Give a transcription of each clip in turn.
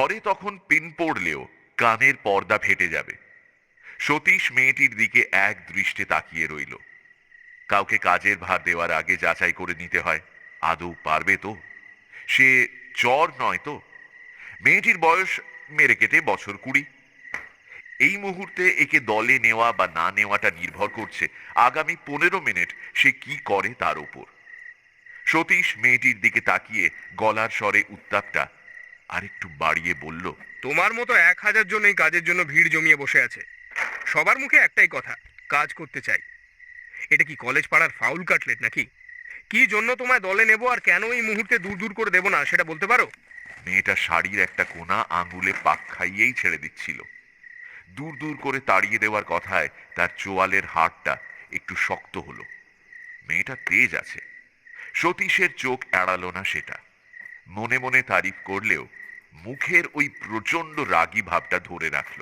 ঘরে তখন পিন পড়লেও কানের পর্দা ফেটে যাবে। সতীশ মেয়েটির দিকে এক দৃষ্টে তাকিয়ে রইল। কাউকে কাজের ভার দেওয়ার আগে যাচাই করে নিতে হয়, আদৌ পারবে তো? সে চর নয় তো? মেয়েটির বয়স মেরে কেটে বছর কুড়ি। এই মুহূর্তে একে দলে নেওয়া বা না নেওয়াটা নির্ভর করছে আগামী পনেরো মিনিট সে কি করে তার উপর সতীশ মেয়েটির দিকে তাকিয়ে গলার স্বরে উত্তাপটা আরেকটু বাড়িয়ে বলল তোমার মতো এক হাজার জন এই কাজের জন্য ভিড় জমিয়ে বসে আছে। সবার মুখে একটাই কথা কাজ করতে চাই। এটা কি কলেজ পাড়ার ফাউল কাটলেট নাকি? কি জন্য তোমায় দলে নেব আর কেন এই মুহূর্তে দূর দূর করে দেবো না সেটা বলতে পারো? মেয়েটা শাড়ির একটা কোনা আঙুলে পাক খাইয়েই ছেড়ে দিচ্ছিল। দূর দূর করে তাড়িয়ে দেওয়ার কথায় তার চোয়ালের হাড়টা একটু শক্ত হলো। মেয়েটা তেজ আছে। সতীশের চোখ এড়ালো না সেটা। মনে মনে তারিফ করলেও মুখের ওই প্রচণ্ড রাগী ভাবটা ধরে রাখল।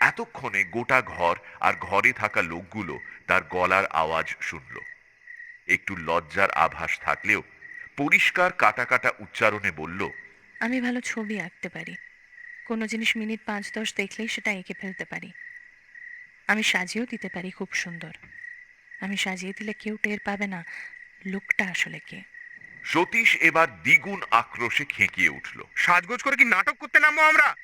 এতক্ষণে গোটা ঘর আর ঘরে থাকা লোকগুলো তার গলার আওয়াজ শুনল। একটু লজ্জার আভাস থাকলেও পরিষ্কার কাটা কাটা উচ্চারণে বলল, আমি ভালো ছবি আঁকতে পারি। কোনো জিনিস মিনিট পাঁচ দশ দেখলেই সেটা এঁকে ফেলতে পারি। আমি সাজিয়েও দিতে পারি খুব সুন্দর। আমি সাজিয়ে দিলে কেউ টের পাবে না লোকটা আসলে কে। সতীশ এবার দ্বিগুণ আক্রোশে খেঁকিয়ে উঠল। সাজগোজ করে কি নাটক করতে নামবো আমরা?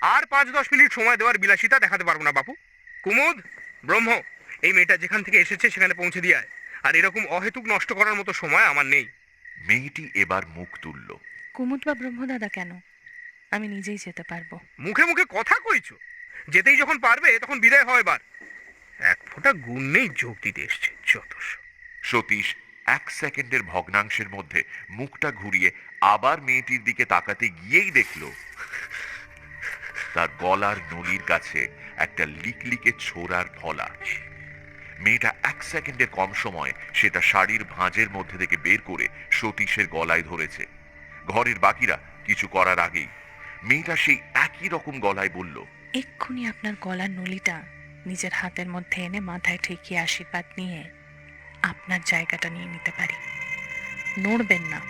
আর পাঁচ দশ মিনিট সময় দেওয়ার বিলাসিতা দেখাতে পারব না বাপু। কুমুদ ব্রহ্ম এই মেয়েটা যেখান থেকে এসেছে সেখানে পৌঁছে দিয়ে আর এরকম অহেতুক নষ্ট করার মতো সময় আমার নেই। মেয়েটি এবার মুখ তুলল। কুমুদ বা ব্রহ্মদাদা কেন? আমি নিজেই যেতে পারব। মুখে মুখে কথা কইছো? যেতেই যখন পারবে তখন বিদায় হয় এবার। এক ফোঁটা গুণ নেই যোগ দিতে এসছে যত সতীশ এক সেকেন্ডের ভগ্নাংশের মধ্যে মুখটা ঘুরিয়ে আবার মেয়েটির দিকে তাকাতে গিয়েই দেখল, তার গলার নলির কাছে একটা লিকলিকে ছোড়ার ফলা। মেয়েটা এক সেকেন্ডের কম সময় সেটা শাড়ির ভাঁজের মধ্যে থেকে বের করে সতীশের গলায় ধরেছে। ঘরের বাকিরা কিছু করার আগেই মেয়েটা সেই একই রকম গলায় বলল, এক্ষুনি আপনার গলার নলিটা নিজের হাতের মধ্যে এনে মাথায় ঠেকিয়ে আশীর্বাদ নিয়ে আপনার জায়গাটা নিয়ে নিতে পারি। নড়বেন না।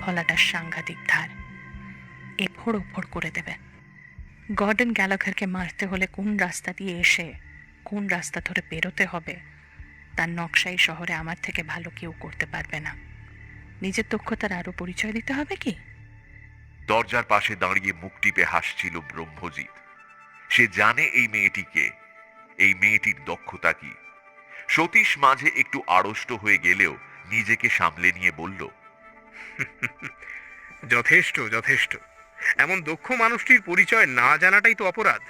ফলাটার সাংঘাতিক ধার। এফোড় ওফোড় করে দেবে। গর্ডন গ্যালাঘারকে মারতে হলে কোন রাস্তা দিয়ে এসে, কোন রাস্তা ধরে বেরোতে হবে, তার নকশাই শহরে আমার থেকে ভালো কেউ করতে পারবে না। নিজের দক্ষতার আরও পরিচয় দিতে হবে কি? দরজার পাশে দাঁড়িয়ে মুখ টিপে হাসছিল ব্রহ্মজিৎ। সে জানে এই মেয়েটিকে, এই মেয়েটির দক্ষতা কি। সতীশ মাঝে একটু আড়ষ্ট হয়ে গেলেও নিজেকে সামলে নিয়ে বলল যথেষ্ট যথেষ্ট। এমন দক্ষ মানুষটির পরিচয় না জানাটাই তো অপরাধ।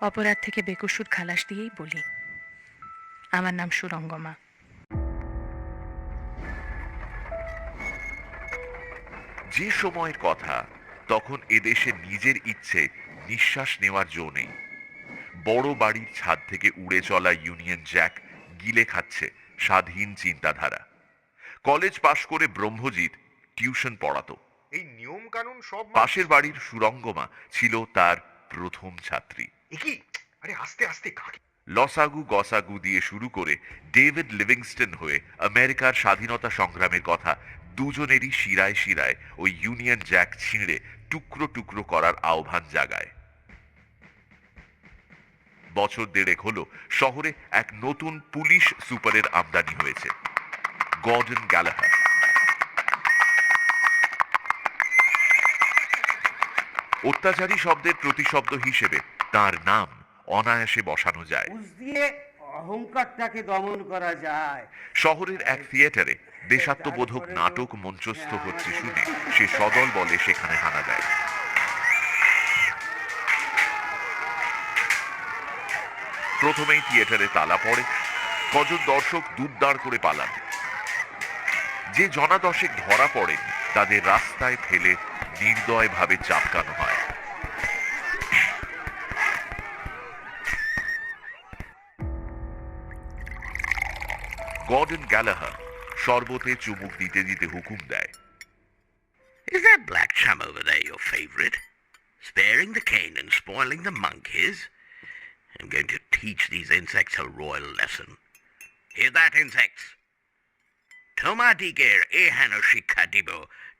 অপরাধ থেকে বেকসুর খালাস দিয়েই বলি। আমার নাম সুরঙ্গমা। যে সময়ের কথা তখন এদেশে নিজের ইচ্ছে নিঃশ্বাস নেওয়ার জো নেই। বড় বাড়ির ছাদ থেকে উড়ে চলা ইউনিয়ন জ্যাক গিলে খাচ্ছে স্বাধীন চিন্তাধারা। কলেজ পাশ করে ব্রহ্মজিৎ টিউশন পড়াতো। এই নিয়ম কানুন সব পাশের বাড়ির সুরঙ্গমা ছিল তার প্রথম ছাত্রী। কি? আরে আস্তে আস্তে কাকে? লসাগু গসাগু দিয়ে শুরু করে ডেভিড লিভিংস্টন হয়ে আমেরিকার স্বাধীনতা সংগ্রামের কথা দুজনেরই শিরায় শিরায় ওই ইউনিয়ন জ্যাক ছিঁড়ে টুকরো টুকরো করার আহ্বান জাগায়। বছর দেড়েক হলো শহরে এক নতুন পুলিশ সুপারের আমদানি হয়েছে। Gordon Gallagher. অত্যাচারী শব্দের প্রতিশব্দ হিসেবে তার নাম অনায়াসে বসানো যায়। অহংকারটাকে দমন করা যায়। শহরের এক থিয়েটারে দেশাত্মবোধক নাটক মঞ্চস্থ হচ্ছে শুনে সে সদল বলে সেখানে হানা দেয়। প্রথমেই থিয়েটারে তালা পড়ে, কজন দর্শক দুধদার করে পালান যে জনাদশেক ধরা পড়ে, তাদের রাস্তায় ফেলে নির্দয়ভাবে চাপকানো হয় গর্ডন গ্যালাহার শরবতে চুমুক দিতে দিতে হুকুম দেয় Is that black chum over there your favorite? Sparing the cane and spoiling the monkeys? I'm going to teach these insects a royal lesson. Hear that, insects? তোমাদিগের এহেন শিক্ষা দিব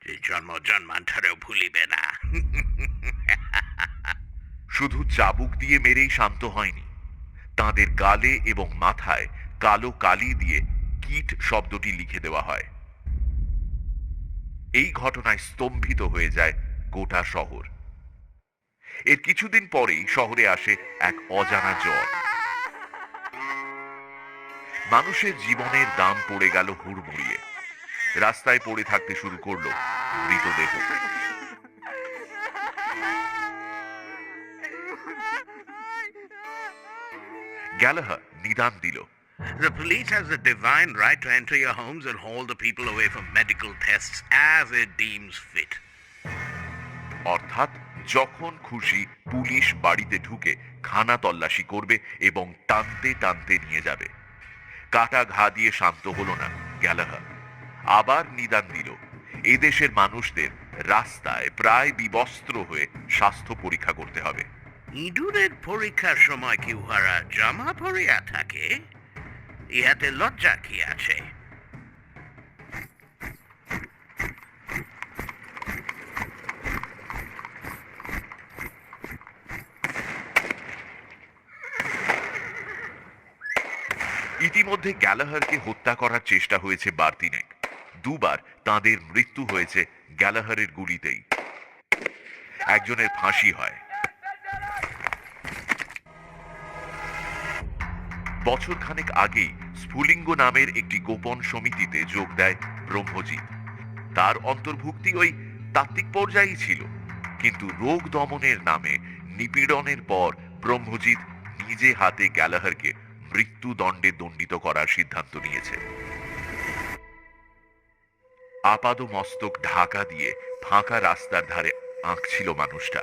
যে জন্ম জন্মান্তরেও ভুলিবে না শুধু চাবুক দিয়ে মেরেই শান্ত হয়নি। তাদের গালে এবং মাথায় কালো কালি দিয়ে কীট শব্দটি লিখে দেওয়া হয়। এই ঘটনায় স্তম্ভিত হয়ে যায় গোটা শহর। এর কিছুদিন পরেই শহরে আসে এক অজানা জ্বর। মানুষের জীবনের দাম পড়ে গেল হুড়মুড়িয়ে রাস্তায় পড়ে থাকতে শুরু করল মৃতদেহ গ্যালাহা নিদান দিল The police has the divine right to enter your homes and haul the people away for medical tests as it deems fit. অর্থাৎ যখন খুশি পুলিশ বাড়িতে ঢুকে খানা তল্লাশি করবে এবং টানতে টানতে নিয়ে যাবে কাটা ঘা দিয়ে শান্ত হলো না গ্যালাহা আবার নিদান দিল। এদেশের মানুষদের রাস্তায় প্রায় বিবস্ত্র হয়ে স্বাস্থ্য পরীক্ষা করতে হবে। ইঁদুরের পরীক্ষার সময় কি উহারা জামা পরিয়া থাকে? ইহাতে লজ্জা কি আছে? ইতিমধ্যে গ্যালাহারকে হত্যা করার চেষ্টা হয়েছে বার্তিনেক। দুবার তাদের মৃত্যু হয়েছে গ্যালাহারের গুলিতেই। একজনের ফাঁসি হয়। বছর খানেক আগেই স্ফুলিঙ্গ নামের একটি গোপন সমিতিতে যোগ দেয় ব্রহ্মজিৎ তার অন্তর্ভুক্তি ওই তাত্ত্বিক পর্যায়েই ছিল। কিন্তু রোগ দমনের নামে নিপীড়নের পর ব্রহ্মজিৎ নিজে হাতে গ্যালাহারকে মৃত্যুদণ্ডে দণ্ডিত করার সিদ্ধান্ত নিয়েছে। আপাদ মস্তক ঢাকা দিয়ে ফাঁকা রাস্তার ধারে আঁকছিল মানুষটা।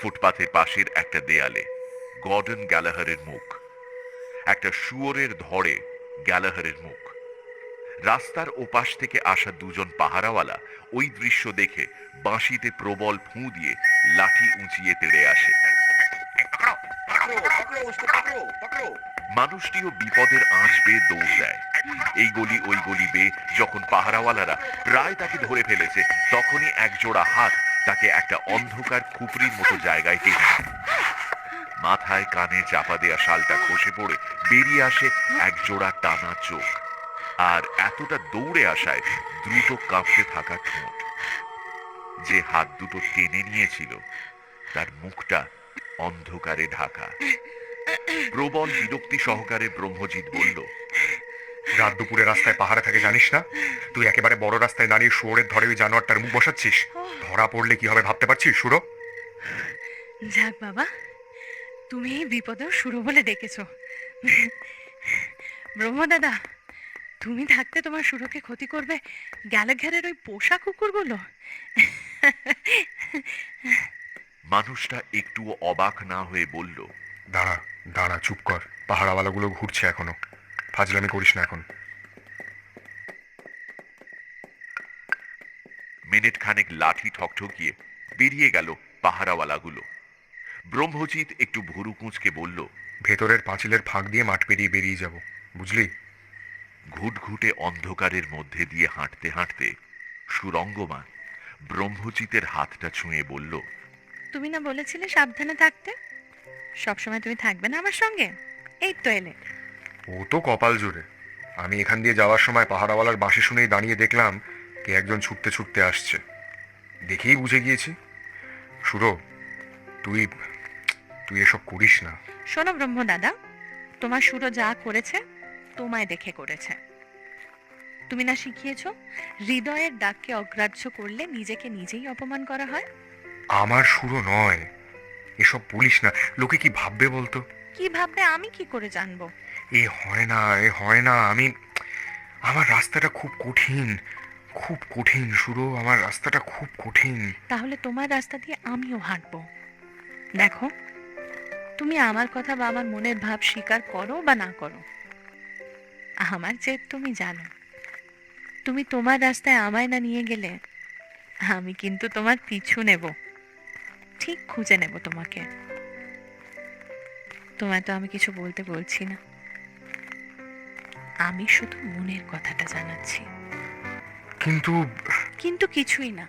ফুটপাথের পাশের একটা দেয়ালে, গর্ডন গ্যালাহারের মুখ। একটা শুয়োরের ধরে গ্যালাহারের মুখ। রাস্তার ওপাশ থেকে আসা দুজন পাহারাওয়ালা ওই দৃশ্য দেখে বাঁশিতে প্রবল ফুঁ দিয়ে লাঠি উঁচিয়ে তেড়ে আসে। মানুষটিও বিপদের আঁচ পেয়ে দৌড় দেয়। এই গলি ওই গলি বেয়ে যখন পাহারাওয়ালারা প্রায় তাকে ধরে ফেলেছে, তখনই এক জোড়া হাত তাকে একটা অন্ধকার খুপরির মতো জায়গায় টেনে মাথায় কানে চাপা দেয়া শালটা খসে পড়ে বেরিয়ে আসে এক জোড়া টানা চোখ। আর এতটা দৌড়ে আসায় দ্রুত কাঁপতে থাকা ঠোঁট। যে হাত দুটো টেনে নিয়েছিল, তার মুখটা অন্ধকারে ঢাকা। প্রবল বিরক্তি সহকারে ব্রহ্মজিৎ বলল রাত দুপুরে রাস্তায় পাহারা থাকে জানিস না? তুই একেবারে বড় রাস্তায় দাঁড়িয়ে শুয়োরের ধরে ওই জানোয়ারটার মুখ বসাচ্ছিস। ধরা পড়লে কি হবে ভাবতে পারছিস সুরো যাক বাবা তুমি বিপদেও শুরু বলে ডেকেছ ব্রহ্ম দাদা তুমি থাকতে তোমার সুরকে ক্ষতি করবে গ্যালাঘেরের ওই পোষা কুকুরগুলো। মানুষটা একটুও অবাক না হয়ে বলল দাঁড়া দাঁড়া চুপ কর। পাহারাওয়ালাগুলো ঘুরছে এখনও। ফাজলামি করিস না এখন। মিনিট খানেক লাঠি ঠকঠকিয়ে বেরিয়ে গেল পাহারাওয়ালাগুলো ব্রহ্মজিৎ একটু ভুরু কুঁচকে বলল ভেতরের পাঁচিলের ফাঁক দিয়ে মাঠ পেরিয়ে বেরিয়ে যাব বুঝলি? ঘুটঘুটে অন্ধকারের মধ্যে দিয়ে হাঁটতে হাঁটতে সুরঙ্গমান ব্রহ্মজিতের হাতটা ছুঁয়ে বলল তুমি না বলেছিলে সাবধানে থাকতে? সবসময় তুমি থাকবে না আমার সঙ্গে? এই তো এলে। ও তো কপাল জুড়ে। আমি এখান দিয়ে যাওয়ার সময় পাহারাওয়ালার বাঁশি শুনেই দাঁড়িয়ে দেখলাম কে একজন ছুটতে ছুটতে আসছে। দেখেই বুঝে গিয়েছি। সুরো তুই তুই এসব করিস না। শোনো ব্রহ্ম দাদা তোমার সুরো যা করেছে তোমায় দেখে করেছে। তুমি না শিখিয়েছো হৃদয়ের ডাককে অগ্রাহ্য করলে নিজেকে নিজেই অপমান করা হয়? আমার সুরো নয়। এসব বলিস না। লোকে কি ভাববে বলতো? কি ভাববে আমি কি করে জানব? এ হয় না এ হয় না আমি আমার রাস্তাটা খুব কঠিন খুব কঠিন সুরো আমার রাস্তাটা খুব কঠিন। তাহলে তোমার রাস্তা দিয়ে আমিও হাঁটবো। দেখো তুমি আমার কথা বা আমার মনের ভাব স্বীকার করো বা না করো। আমার জেদ তুমি জানো। তুমি তোমার রাস্তায় আমায় না নিয়ে গেলে আমি কিন্তু তোমার পিছু নেব। ঠিক খুঁজে নেব তোমাকে। তোমায় তো আমি কিছু বলতে বলছি না। আমি শুধু মনের কথাটা জানাচ্ছি। কিন্তু কিন্তু কিছুই না।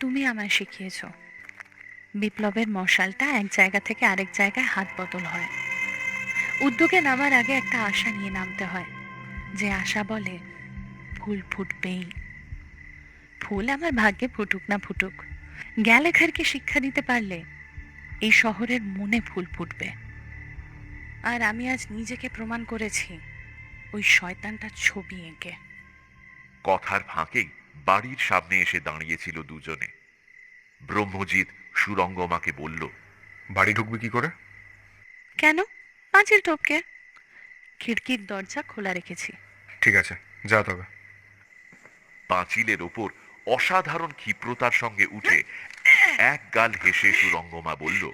তুমি আমায় শিখিয়েছ। বিপ্লবের মশালটা এক জায়গা থেকে আরেক জায়গায় হাত বদল হয়। উদ্যোগে নামার আগে একটা আশা নিয়ে নামতে হয়। যে আশা বলে ফুল ফুটবেই। ফুল আমার ভাগ্যে ফুটুক না ফুটুক। গ্যালেঘারকে শিক্ষা দিতে পারলে এই শহরের মনে ফুল ফুটবে। আর আমি আজ নিজেকে প্রমাণ করেছি ওই শয়তানটার ছবি এঁকে। কথার ফাঁকেই বাড়ির সামনে এসে দাঁড়িয়েছিল দুজনে। ব্রহ্মজিৎ সুরঙ্গমাকে বলল বাড়ি ঢুকবে কি করে? কেন? পাঁচিল টপকে। খিড়কির দরজা খোলা রেখেছি। ঠিক আছে যা তবে। পাঁচিলের ওপর অসাধারণ ক্ষিপ্রতার সঙ্গে উঠে এক গাল হেসে সুরঙ্গমা বলল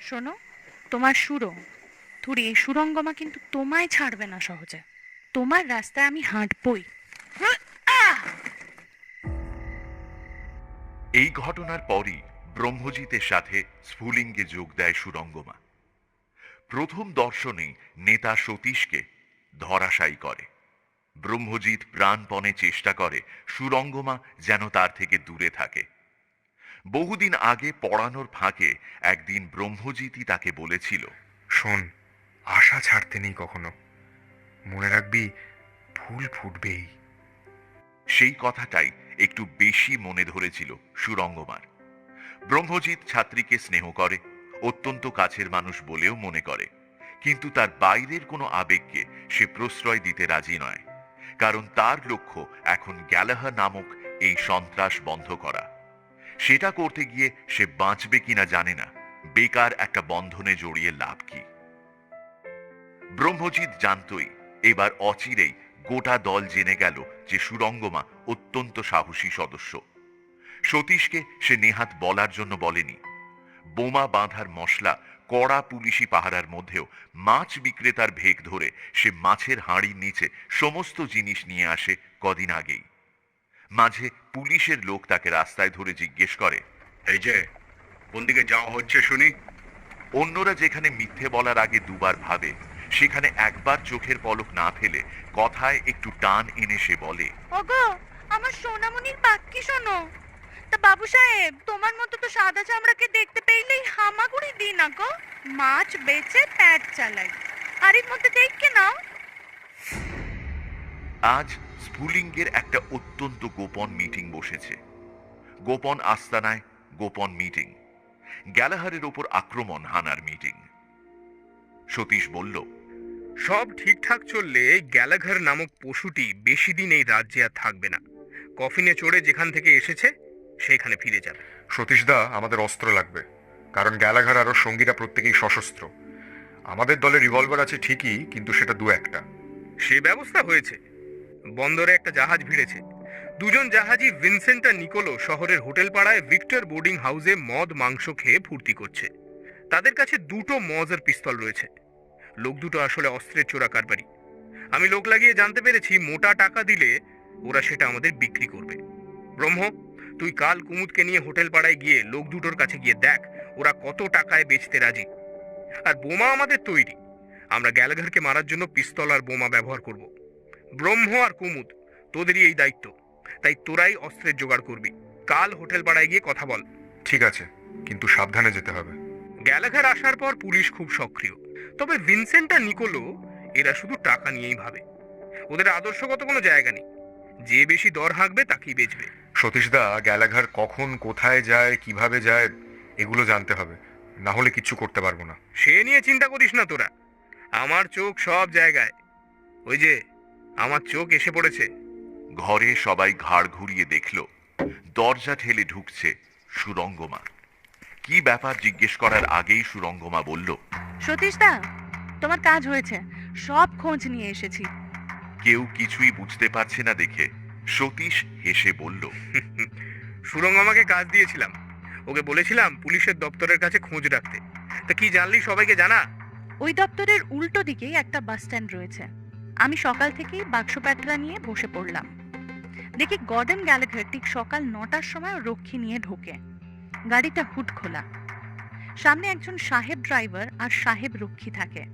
শোনো তোমার সুরো এই সুরঙ্গমা কিন্তু তোমায় ছাড়বে না সহজে। তোমার রাস্তায় আমি হাঁটবই। এই ঘটনার পরই ব্রহ্মজিতের সাথে স্ফুলিঙ্গে যোগ দেয় সুরঙ্গমা। প্রথম দর্শনেই নেতা সতীশকে ধরাশায়ী করে। ব্রহ্মজিৎ প্রাণপণে চেষ্টা করে সুরঙ্গমা যেন তার থেকে দূরে থাকে। বহুদিন আগে পড়ানোর ফাঁকে একদিন ব্রহ্মজিৎই তাকে বলেছিল শোন আশা ছাড়তে নেই কখনো। মনে রাখবি ফুল ফুটবেই। সেই কথাটাই একটু বেশি মনে ধরেছিল সুরঙ্গমার। ব্রহ্মজিৎ ছাত্রীকে স্নেহ করে অত্যন্ত কাছের মানুষ বলেও মনে করে কিন্তু তার বাইরের কোনো আবেগকে সে প্রশ্রয় দিতে রাজি নয়। কারণ তার লক্ষ্য এখন গ্যালাহা নামক এই সন্ত্রাস বন্ধ করা। সেটা করতে গিয়ে সে বাঁচবে কিনা জানে না। বেকার একটা বন্ধনে জড়িয়ে লাভ কি? ব্রহ্মজিৎ জানতই এবার অচিরেই গোটা দল জেনে গেল যে সুরঙ্গমা অত্যন্ত সাহসী সদস্য। সতীশকে সে নেহাত বলার জন্য বলেনি। বোমা বাঁধার মশলা কড়া পুলিশি পাহারার মধ্যেও মাছ বিক্রেতার ভেগ ধরে সে মাছের হাঁড়ির নিচে সমস্ত জিনিস নিয়ে আসে কদিন আগেই। মাঝে পুলিশের লোক তাকে রাস্তায় ধরে জিজ্ঞেস করে, এই যে, কোন দিকে যাওয়া হচ্ছে শুনি? অন্যরা যেখানে মিথ্যে বলার আগে দুবার ভাবে, সেখানে একবার চোখের পলক না ফেলে কথায় একটু টান এনে সে বলে আমার সোনামণির বাক্যি শোনো। তা বাবু সাহেব তোমার মতো তো সাদা চামড়াকে দেখতে পেলেই হামাগুড়ি দিই না গো। মাছ বেচে প্যাট চালাই। আর এর মধ্যে দেখকে নাও। আজ স্ফুলিঙ্গের একটা অত্যন্ত গোপন মিটিং বসেছে। গোপন আস্তানায় গোপন মিটিং। গ্যালাহারের ওপর আক্রমণ হানার মিটিং। সতীশ বলল সব ঠিকঠাক চললে গ্যালাঘর নামক পশুটি বেশি দিন এই রাজ্যে আর থাকবে না। কফিনে চড়ে যেখান থেকে এসেছে সেইখানে ফিরে যাবে। সতীশদা আমাদের অস্ত্র লাগবে কারণ গ্যালাঘার আরও সঙ্গীরা প্রত্যেকেই সশস্ত্র। আমাদের দলে রিভলভার আছে ঠিকই কিন্তু সেটা দু একটা। সে ব্যবস্থা হয়েছে। বন্দরে একটা জাহাজ ভিড়েছে। দুজন জাহাজি ভিনসেন্ট আর নিকোলো শহরের হোটেল পাড়ায় ভিক্টর বোর্ডিং হাউসে মদ মাংস খেয়ে ফুর্তি করছে। তাদের কাছে দুটো মজার পিস্তল রয়েছে। লোক দুটো আসলে অস্ত্রের চোরা কারবারি। আমি লোক লাগিয়ে জানতে পেরেছি মোটা টাকা দিলে ওরা সেটা আমাদের বিক্রি করবে। ব্রহ্ম তুই কাল কুমুদকে নিয়ে হোটেল পাড়ায় গিয়ে লোক দুটোর কাছে গিয়ে দেখ ওরা কত টাকায় বেচতে রাজি। আর বোমা আমাদের তৈরি। আমরা গ্যালাঘরকে মারার জন্য পিস্তল আর বোমা ব্যবহার করব। ব্রহ্ম আর কুমুদ তোদেরই এই দায়িত্ব। তাই তোরাই অস্ত্রের জোগাড় করবি। কাল হোটেল পাড়ায় গিয়ে কথা বল। ঠিক আছে কিন্তু সাবধানে যেতে হবে। গ্যালাঘর আসার পর পুলিশ খুব সক্রিয়। তবে ভিনসেন্ট আর নিকোলো এরা শুধু টাকা নিয়েই ভাবে। ওদের আদর্শগত কোনো জায়গা নেই। যে বেশি দর হাঁকবে তাকেই বেচবে। সতীশদা গ্যালাঘার কখন কোথায় যায় কীভাবে যায় এগুলো জানতে হবে। না হলে কিচ্ছু করতে পারব না। সে নিয়ে চিন্তা করিস না তোরা। আমার চোখ সব জায়গায়। ওই যে আমার চোখ এসে পড়েছে। ঘরে সবাই ঘাড় ঘুরিয়ে দেখল। দরজা ঠেলে ঢুকছে সুরঙ্গমা। কি ব্যাপার জিজ্ঞেস করার আগেই সুরঙ্গমা বলল সতীশ দা তোমার কাজ হয়েছে। সব খোঁজ নিয়ে এসেছি। কেউ কিছুই বুঝতে পারছে না দেখে। সতীশ হেসে বলল সুরঙ্গ আমাকে কাজ দিয়েছিলাম। ওকে বলেছিলাম পুলিশের দপ্তরের কাছে খোঁজ রাখতে। তা কি জানলি সবাইকে জানা? ওই দপ্তরের উল্টো দিকেই একটা বাস স্ট্যান্ড রয়েছে। আমি সকাল থেকেই বাক্স প্যাটরা নিয়ে বসে পড়লাম। দেখি গর্ডেন গ্যালাঘার ঠিক সকাল নটার সময় রক্ষী নিয়ে ঢোকে। গাড়িটা হুট খোলা। সামনে একজন সাহেব ড্রাইভার আর সাহেব রক্ষী থাকে।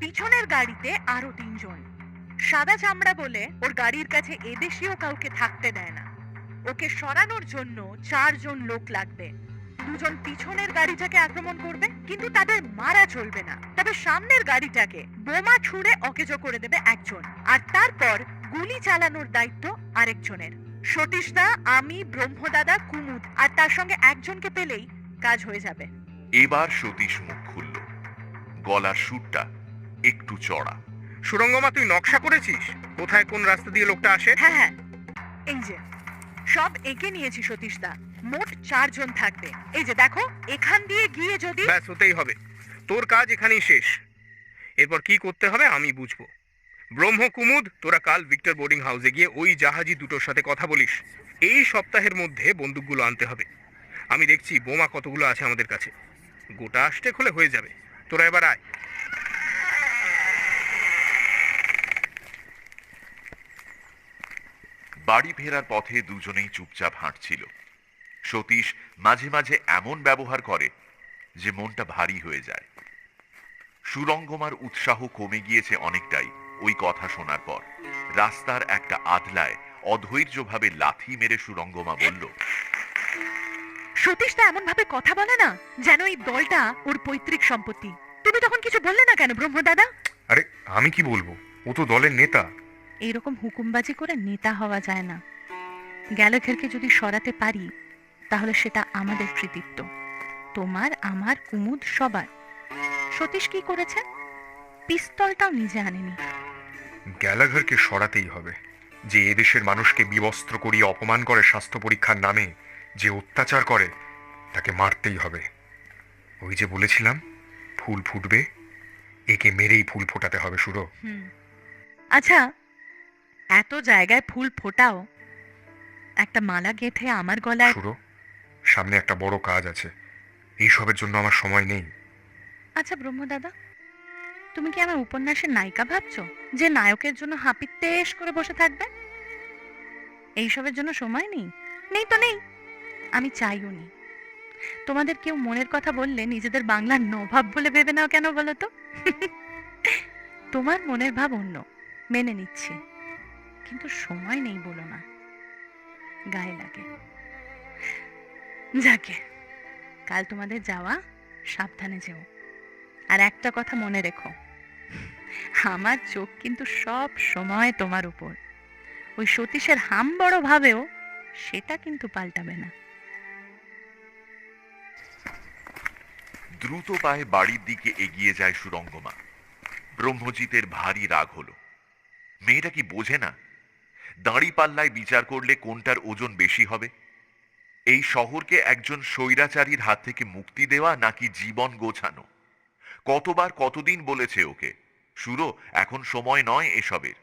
পিছনের গাড়িতে আরও তিনজন। সাদা চামড়া বলে ওর গাড়ির কাছে এদেশীয় কাউকে থাকতে দেয় না। ওকে সরানোর জন্য চারজন লোক লাগবে। দুজন পিছনের গাড়িটাকে আক্রমণ করবে, কিন্তু তাদের মারা চলবে না। তবে সামনের গাড়িটাকে বোমা ছুঁড়ে অকেজো করে দেবে একজন। আর তারপর গুলি চালানোর দায়িত্ব আরেকজনের। সতীশদা, আমি, ব্রহ্মদাদা, কুমুদ আর তার সঙ্গে একজনকে পেলেই কাজ হয়ে যাবে। এবার সতীশ মুখ খুলল। গলার সুরটা একটু চড়া। সুরঙ্গমা তুই নকশা করেছিস? কোথায় কোন রাস্তা দিয়ে লোকটা আসে? হ্যাঁ হ্যাঁ। এই যে সব এঁকে নিয়েছি সতীশদা। মোট চারজন থাকবে। এই যে দেখো এখান দিয়ে গিয়ে যদি ব্যাস হতেই হবে। তোর কাজ এখানেই শেষ। এরপর কি করতে হবে আমি বুঝব। ব্রহ্ম কুমুদ তোরা কাল ভিক্টর বোর্ডিং হাউসে গিয়ে ওই জাহাজি দুটোর সাথে কথা বলিস। এই সপ্তাহের মধ্যে বন্দুকগুলো আনতে হবে। আমি দেখছি বোমা কতগুলো আছে আমাদের কাছে। গোটা আসতে হলে হয়ে যাবে। তোরা এবার আয়। বাড়ি ফেরার পথে দুজনেই চুপচাপ হাঁটছিল। সতীশ মাঝে মাঝে এমন ব্যবহার করে যে মনটা ভারী হয়ে যায়। সুরঙ্গমার উৎসাহ কমে গিয়েছে অনেকটাই ওই কথা শোনার পর। রাস্তার একটা আদলায় অধৈর্যভাবে লাথি মেরে সুরঙ্গমা বলল সতীশদা এমন ভাবে কথা বলে না যেন এই দলটা ওর পৈতৃক সম্পত্তি। তুমি তখন কিছু বললে না কেন ব্রহ্মদাদা? আরে আমি কি বলব? ও তো দলের নেতা। এইরকম হুকুমবাজি করে নেতা হওয়া যায় না। গ্যালঘেরকে যদি সরাতে পারি তাহলে সেটা আমাদের কৃতিত্ব। তোমার আমার কুমুদ সবার। সতীশ কি করেছে? পিস্তলটাও নিজে আনেনি। গ্যালাঘরকে সরাতেই হবে। যে এদেশের মানুষকে বিবস্ত্র করিয়ে অপমান করে স্বাস্থ্য পরীক্ষার নামে যে অত্যাচার করে তাকে মারতেই হবে। ওই যে বলেছিলাম ফুল ফুটবে একে মেরেই ফুল ফোটাতে হবে সুরো। হুম। আচ্ছা এত জায়গায় ফুল ফোটাও। একটা মালা গেঁথে আমার গলায় সুরো সামনে একটা বড় কাজ আছে। এইসবের জন্য আমার সময় নেই। আচ্ছা ব্রহ্মদাদা তুমি কি আমার উপন্যাসের নায়িকা ভাবছ? যে নায়কের জন্য হাপিত তেস করে বসে থাকবে? এইসবের জন্য সময় নেই? নেই তো নেই। আমি চাইও নি। তোমাদের কেউ মনের কথা বললে নিজেদের বাংলার নভাব বলে ভেবে নাও কেন বলো তো? তোমার মনের ভাব অন্য। মেনে নিচ্ছি। কিন্তু সময় নেই বলো না। গায়ে লাগে। যাকে, কাল তোমাদের যাওয়া, সাবধানে যেও। আর একটা কথা মনে রেখো, আমার চোখ কিন্তু সব সময় তোমার উপর। ওই সতীশের হাম বড় ভাবেও সেটা কিন্তু পাল্টাবে না। দ্রুত পায়ে বাড়ির দিকে এগিয়ে যায় সুরঙ্গমা। ব্রহ্মজিতের ভারী রাগ হলো। মেয়েটা কি বোঝে না? দাঁড়ি পাল্লায় বিচার করলে কোনটার ওজন বেশি হবে? এই শহরকে একজন স্বৈরাচারীর হাত থেকে মুক্তি দেওয়া নাকি জীবন গোছানো? কতবার কতদিন বলেছে ওকে, সুরো, এখন সময় নয় এসবের।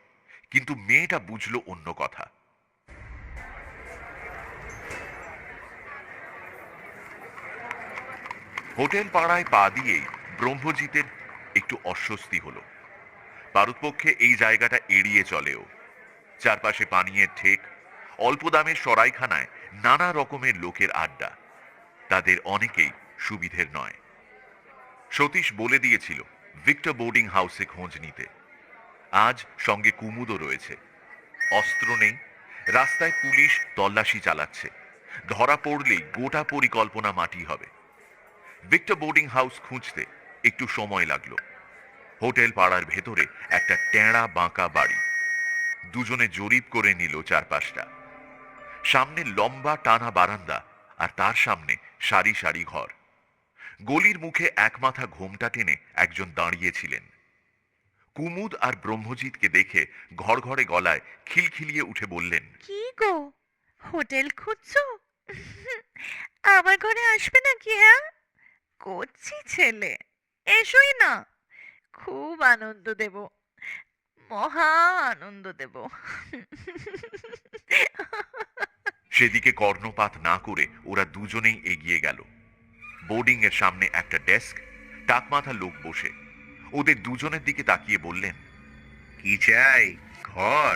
কিন্তু মেয়েটা বুঝলো অন্য কথা। হোটেল পাড়ায় পা দিয়েই ব্রহ্মজিতের একটু অস্বস্তি হলো। পারতপক্ষে এই জায়গাটা এড়িয়ে চলেও চারপাশে পানীয়ের ঠেক, অল্প দামের সরাইখানায় নানা রকমের লোকের আড্ডা। তাদের অনেকেই সুবিধের নয়। সতীশ বলে দিয়েছিল, ভিক্টর বোর্ডিং হাউসে খোঁজ নিতে। আজ সঙ্গে কুমুদও রয়েছে। অস্ত্র নেই, রাস্তায় পুলিশ তল্লাশি চালাচ্ছে। ধরা পড়লেই গোটা পরিকল্পনা মাটি হবে। ভিক্টর বোর্ডিং হাউস খুঁজতে একটু সময় লাগল। হোটেল পাড়ার ভেতরে একটা টেঁড়া বাঁকা বাড়ি। দুজনে জরিপ করে নিল চারপাশটা। সামনে লম্বা টানা বারান্দা আর তার সামনে সারি সারি ঘর। গলির মুখে এক মাথা ঘোমটা টেনে একজন দাঁড়িয়েছিলেন। কুমুদ আর ব্রহ্মজিৎকে দেখে ঘর ঘরে গলায় খিলখিলিয়ে উঠে বললেন, কি গো? হোটেল খুঁজছো? আমার ঘরে আসবে নাকি হ্যাঁ? করছি ছেলে, এসোই না। খুব আনন্দ দেব। মহা আনন্দ দেব। সেদিকে কর্ণপাত না করে ওরা দুজনেই এগিয়ে গেল। বোর্ডিং এর সামনে একটা ডেস্ক টাকমাথা লোক বসে। ওদের দুজনের দিকে তাকিয়ে বললেন কি চাই? ঘর?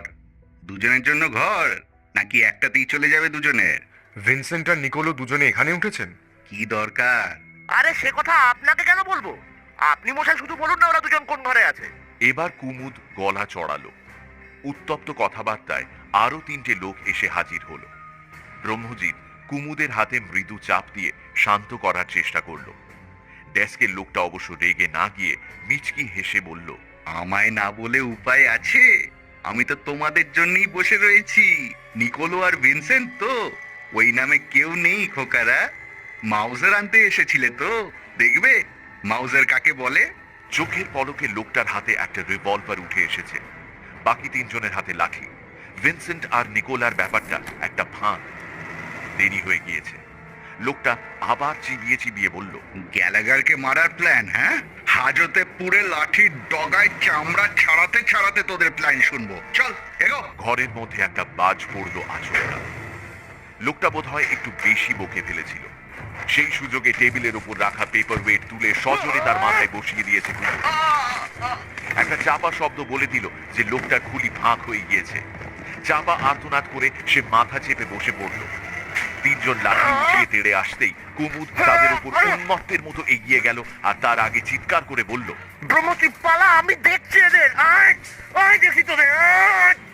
দুজনের জন্য ঘর? নাকি একটাতেই চলে যাবে দুজনের? ভিনসেন্ট আর নিকোলো দুজনে এখানে উঠেছেন? কি দরকার? আরে সে কথা আপনাকে কেন বলব? আপনি মশাই শুধু বলুন না ওরা দুজন কোন ঘরে আছে। এবার কুমুদ গলা চড়ালো। উত্তপ্ত কথাবার্তায় আরও তিনটে লোক এসে হাজির হলো। ব্রহ্মজিৎ কুমুদের হাতে মৃদু চাপ দিয়ে শান্ত করার চেষ্টা করল। ডেস্কের লোকটা অবশ্য রেগে না গিয়ে মিচকি হেসে বলল, আমায় না বলে উপায় আছে? আমি তো তোমাদের জন্যই বসে রয়েছি। নিকোলো আর ভিনসেন্ট তো? ওই নামে কেউ নেই খোকারা। মাউজার আনতে এসেছিলে তো? দেখবে? মাউজার কাকে বলে? চোখের পলকে লোকটার হাতে একটা রিভলভার উঠে এসেছে। বাকি তিনজনের হাতে লাঠি। ভিনসেন্ট আর নিকোলার ব্যাপারটা একটা ফাঁক দেরি হয়ে গিয়েছে। লোকটা আবার চিবিয়ে চিবিয়ে বলল গ্যালাগারকে মারার প্ল্যান হ্যাঁ? হাজতে পুরে লাঠির ডগায় চামড়া ছাড়াতে ছাড়াতে তোদের প্ল্যান শুনব। চল এগো। ঘরের মধ্যে একটা বাজ পড়ল আচমকা লোকটা বোধহয় একটু বেশি বকে ফেলেছিল। সেই সুযোগে টেবিলের উপর রাখা পেপার ওয়েট তুলে সজোরে তার মাথায় বসিয়ে দিয়েছে। একটা চাপা শব্দ বলে দিল যে লোকটার খুলি ফাঁক হয়ে গিয়েছে। চাপা আর্তনাদ করে সে মাথা চেপে বসে পড়ল। তিনজন লাঠি উঠিয়ে তেড়ে আসতেই কুমুদ তাদের উপর উন্মত্তের মতো এগিয়ে গেল আর তার আগে চিৎকার করে বলল ব্রহ্মদীপ পালা, আমি দেখছি এদের। আয় আয় দেখি তোদের।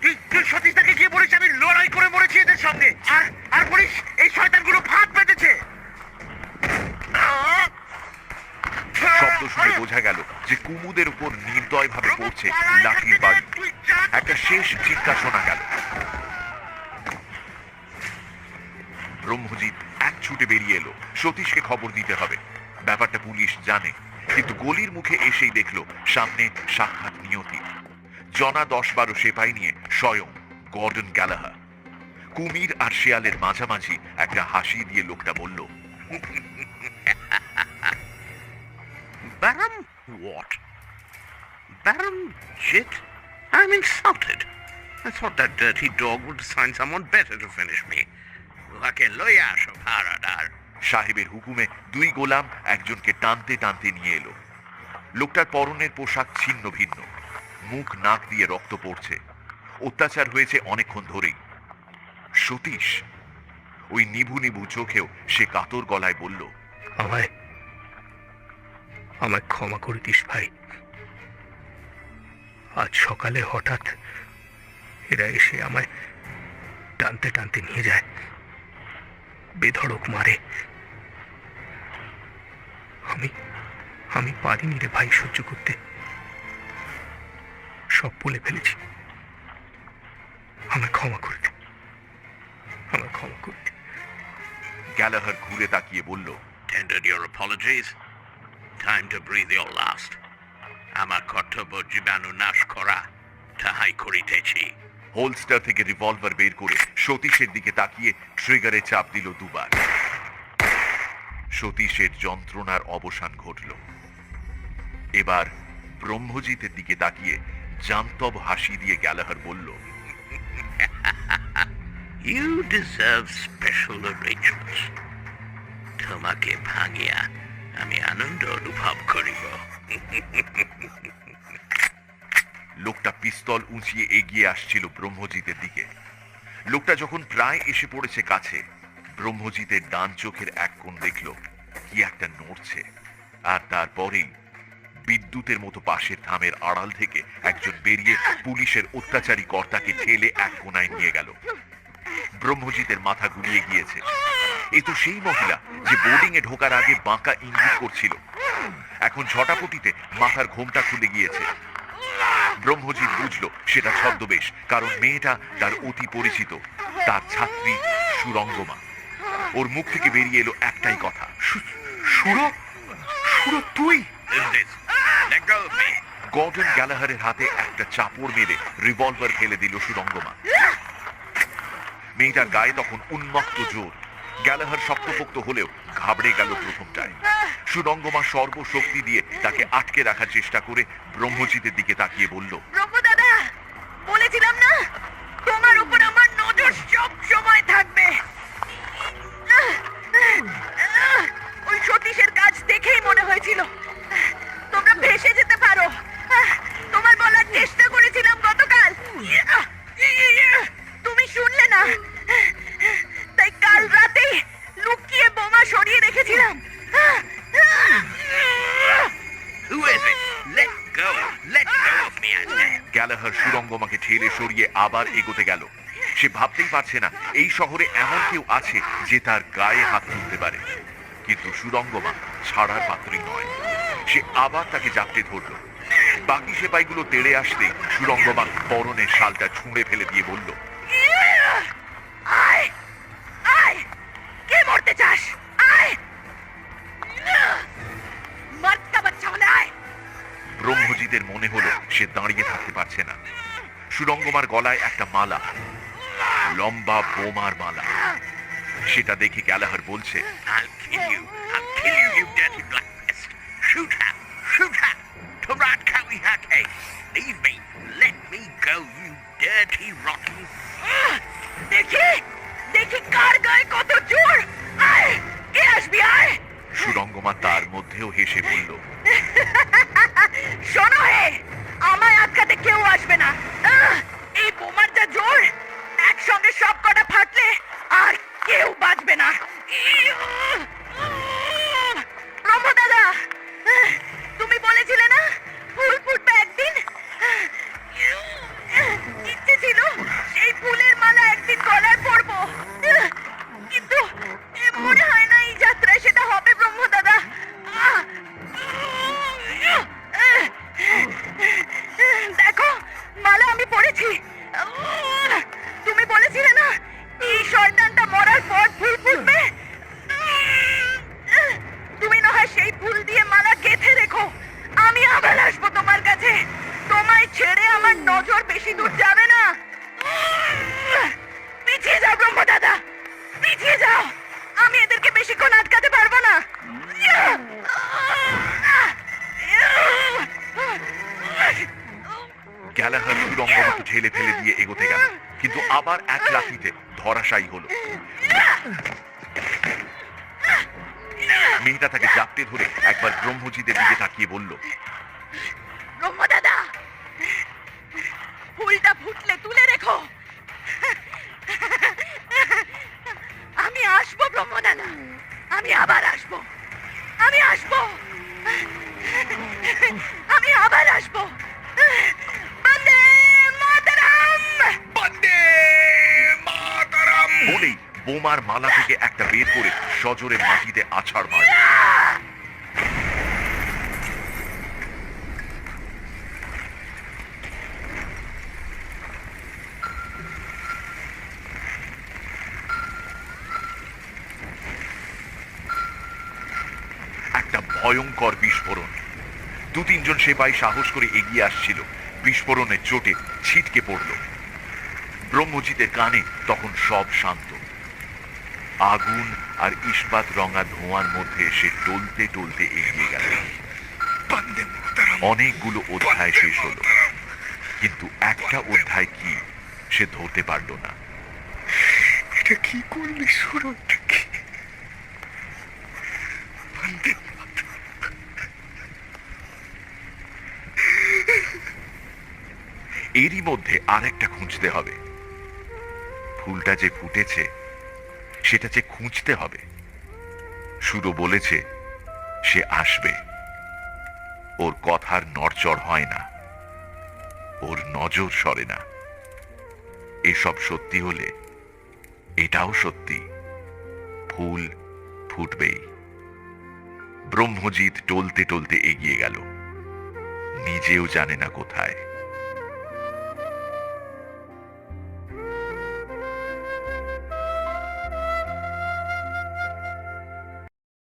তুই সতীশটাকে গিয়ে বলিস, আমি লড়াই করে মরেছি এদের সঙ্গে আর আর বলিস, এই শয়তানগুলো ফাঁদ পেতেছে শব্দ শুনে বোঝা গেল যে কুমুদের উপর নির্দয়ভাবে পড়ছে লাঠির বাড়ি। একটা শেষ চিৎকার শোনা গেল। ব্রহ্মজিৎ এক ছুটে বেরিয়ে এলো। সতীশকে খবর দিতে হবে। ব্যাপারটা পুলিশ জানে। কিন্তু গলির মুখে এসেই দেখল সামনে সাক্ষাৎ নিয়তি। জনা দশ বারো সেপাই নিয়ে স্বয়ং গর্ডন গ্যালাহা কুমির আর শেয়ালের মাঝামাঝি একটা হাসি দিয়ে লোকটা বলল Baron what? Baron Jit? I'm insulted. I thought that dirty dog would find someone better to finish me. Like a loyash of Haradar. সাহেবের হুকুমে দুই গোলাম একজনকে টানতে টানতে নিয়ে এলো লোকটার পরনের পোশাক ছিন্ন ভিন্ন মুখ নাক দিয়ে রক্ত পড়ছে অত্যাচার হয়েছে অনেকক্ষণ ধরেই সতীশ ওই নিভু নিভু চোখেও সে কাতর গলায় বলল আমায় আমায় ক্ষমা করে দিস ভাই। আজ সকালে হঠাৎ এরা এসে আমায় টানতে টানতে নিয়ে যায়। বেধড়ক মারে। আমি আমি পারিনি রে ভাই সহ্য করতে। সব বলে ফেলেছি। আমায় ক্ষমা করে দে। আমায় ক্ষমা করে দে। গ্যালাহার ঘুরে তাকিয়ে বলল Tendered your apologies. Time to breathe your last. আমার কর্তব্য জীবাণু নাশ করা তাহাই করিতেছি হোলস্টার থেকে রিভলভার বের করে সতীশের দিকে তাকিয়ে ট্রিগারে চাপ দিল দুবার সতীশের যন্ত্রণার অবসান ঘটল এবার ব্রহ্মজিতের দিকে তাকিয়ে জান্তব হাসি দিয়ে গ্যালাহার বলল You deserve special arrangements. তোমাকে ভাঙিয়া আমি আনন্দ অনুভব করিব লোকটা পিস্তল উঁচিয়ে এগিয়ে আসছিল ব্রহ্মজিতের দিকে। লোকটা যখন প্রায় এসে পড়েছে কাছে, ব্রহ্মজিতের ডান চোখের এক কোণ দেখল, কি একটা নড়ছে। আর তারপরেই বিদ্যুতের মতো পাশের থামের আড়াল থেকে একজন বেরিয়ে পুলিশের অত্যাচারী কর্তাকে ঠেলে এক কোনায় নিয়ে গেল। ব্রহ্মজিতের মাথা গুলিয়ে গিয়েছে। এ তো সেই মহিলা যে বোর্ডিং এ ঢোকার আগে বাঁকা ইঙ্গিত করছিল। এখন ঝটাপটিতে মাথার ঘোমটা খুলে গিয়েছে। ব্রহ্মজিৎ বুঝল সেটা ছদ্মবেশ, কারণ মেয়েটা তার অতি পরিচিত, তার ছাত্রী সুরঙ্গমা। ওর মুখ থেকে বেরিয়ে এলো একটাই কথা সুর? সুর তুই. গর্ডন গ্যালাহারের হাতে একটা চাপড় মেরে রিভলভার ফেলে দিল সুরঙ্গমা। মেয়েটার গায়ে তখন উন্মত্ত জোর। গ্যালাহার শক্তপোক্ত হলেও ঘাবড়ে গেল প্রথমটায়। সুরঙ্গমা সর্বশক্তি দিয়ে তাকে আটকে রাখার চেষ্টা করে ব্রহ্মজিতের দিকে তাকিয়ে বলল দাদা বলেছিলাম না, তোমার উপর আমার নজর সব সময় থাকবে। আবার এগোতে গেল। সে ভাবতেই পারছে না, এই শহরে এমন কেউ আছে যে তার গায়ে হাত তুলতে পারে। কিন্তু সুরঙ্গমা ছাড়ার পাত্রই নয়। সে আবার তাকে জাপটে ধরল। বাকি সেপাইগুলো তেড়ে আসতে সুরঙ্গমা পরনের শালটা ছুঁড়ে ফেলে দিয়ে বলল সুরঙ্গমার গলায় একটা মালা। লম্বা বোমার মালা। সেটা দেখে গ্যালাহার বলছে সুরঙ্গমা তার মধ্যেও হেসে বলল শোনো হে আমায় আটকাতে কেউ আসবে না। এই বোমার যা জোর, একসঙ্গে সব কটা ফাটলে আর কেউ বাঁচবে না। দাদা তুমি বলেছিলে না, ফুল ফুটবে একদিন? ইচ্ছে ছিল সেই ফুলের মালা একদিন গলায় পরবো। কিন্তু মনে হয় না এই যাত্রায় ধরাশায়ী হলো। মেয়েটা তাকে জাপটে ধরে একবার ব্রহ্মজিদের দিকে তাকিয়ে বলল ব্রহ্ম দাদা ফুলটা ফুটলে তুলে রেখো। আমি আসব ব্রহ্ম দাদা আমি আবার আসব। আমি আসব। আমি আবার আসব। বোমার মালা থেকে একটা বের করে সজোরে মাটিতে আছাড় মারল একটা ভয়ঙ্কর বিস্ফোরণ। দু তিনজন সেপাই সাহস করে এগিয়ে আসছিল। বিস্ফোরণের চোটে ছিটকে পড়ল। ব্রহ্মজিতের কানে তখন সব শান্ত। আগুন আর ইস্পাত রঙা ধোঁয়ার মধ্যে সে টলতে টলতে এগিয়ে গেল। অনেকগুলো অধ্যায় শেষ হলো। কিন্তু একটা অধ্যায় কি সে ধরতে পারল না। এটা কি করলি এরই মধ্যে আরেকটা খুঁজতে হবে। ফুলটা যে ফুটেছে সেটা যে খুঁজতে হবে। সুরো বলেছে, সে আসবে। ওর কথার নড়চড় হয় না। ওর নজর সরে না। এসব সত্যি হলে এটাও সত্যি। ফুল ফুটবেই। ব্রহ্মজিৎ টলতে টলতে এগিয়ে গেল। নিজেও জানে না কোথায়।